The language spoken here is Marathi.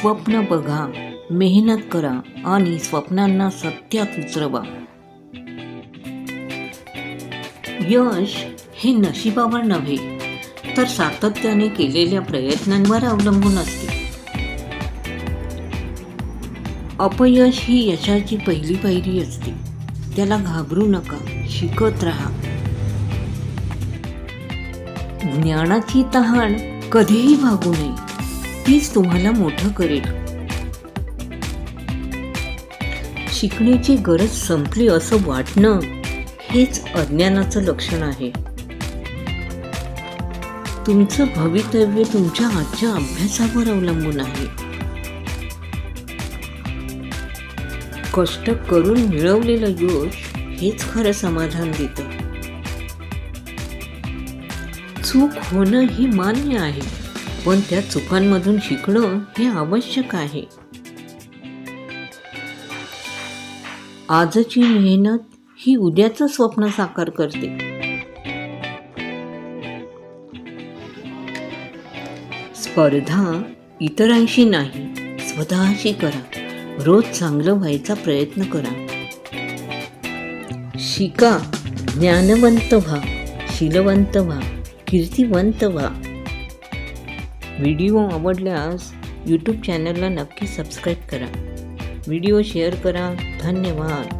स्वप्न बघा मेहनत करा आणि स्वप्नांना सत्यात उतरवा. यश हे नशिबावर नव्हे तर सातत्याने केलेल्या प्रयत्नांवर अवलंबून असते. अपयश ही यशाची पहिली पायरी असते. त्याला घाबरू नका शिकत राहा. ज्ञानाची तहान कधीही भागू नये. तीच तुम्हाला मोठं करेल. शिकण्याची गरज संपली असं वाटणं हेच अज्ञानाचं लक्षण आहे. तुमचं भवितव्य तुमच्या आजच्या अभ्यासावर अवलंबून आहे. कष्ट करून मिळवलेलं यश हेच खरं समाधान देतं. चूक होणं हे मान्य आहे. पण त्या चुकांमधून शिकणं हे आवश्यक आहे. आजची मेहनत ही उद्याचं स्वप्न साकार करते. स्पर्धा इतरांशी नाही स्वतःशी करा. रोज चांगलं व्हायचा प्रयत्न करा. शिका ज्ञानवंत व्हा शीलवंत व्हा कीर्तिवंत व्हा. व्हिडिओ आवडल्यास यूट्यूब चॅनलला नक्की सबस्क्राईब करा. व्हिडिओ शेअर करा. धन्यवाद.